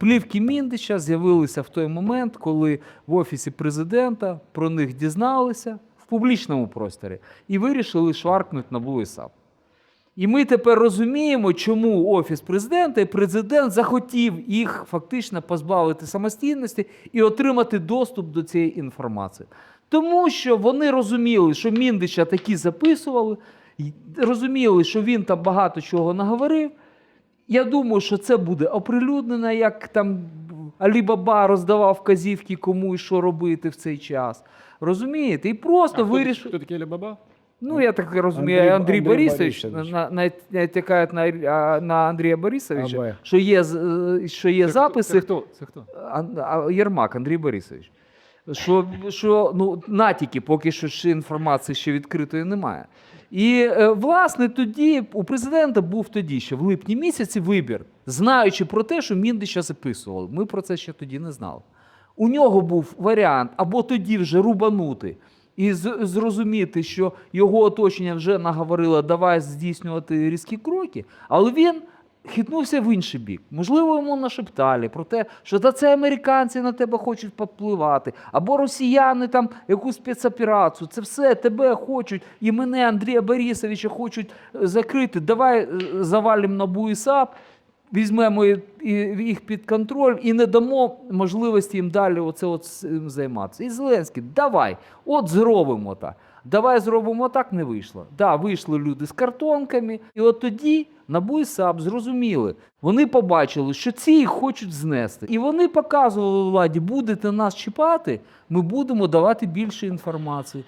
Плівки Міндича з'явилися в той момент, коли в офісі президента про них дізналися в публічному просторі і вирішили шваркнути на САП. І ми тепер розуміємо, чому Офіс президента і президент захотів їх фактично позбавити самостійності і отримати доступ до цієї інформації. Тому що вони розуміли, що Міндича такі записували, розуміли, що він там багато чого наговорив. Я думаю, що це буде оприлюднено, як там Алібаба роздавав вказівки, кому і що робити в цей час. Розумієте? І просто вирішив. хто такий Алібаба? Ну, я так розумію, Андрій- Андрій, Андрій Борисович, Борисович. на, на, натякають на, на Андрія Борисовича, що є, з- е, що є Це записи. Хто? Це хто? Це хто? А, а, Єрмак, Андрій Борисович. Що, що ну, натяки, поки що ще інформації ще відкритої немає. І е, власне тоді у президента був тоді ще в липні місяці вибір, знаючи про те, що Міндича записували. Ми про це ще тоді не знали. У нього був варіант або тоді вже рубанути і зрозуміти, що його оточення вже наговорило, давай здійснювати різкі кроки, але він хитнувся в інший бік. Можливо, йому нашептали про те, що та це американці на тебе хочуть попливати, або росіяни там якусь спецоперацію. Це все тебе хочуть, і мене, Андрія Борисовича, хочуть е, закрити. Давай е, завалимо на БУІСАП, візьмемо їх під контроль і не дамо можливості їм далі оце от займатися. І Зеленський, давай, от зробимо так. Давай зробимо так, не вийшло. Да, вийшли люди з картонками, і от тоді НАБУ і САП зрозуміли. Вони побачили, що ці їх хочуть знести. І вони показували владі, будете нас чіпати, ми будемо давати більше інформації.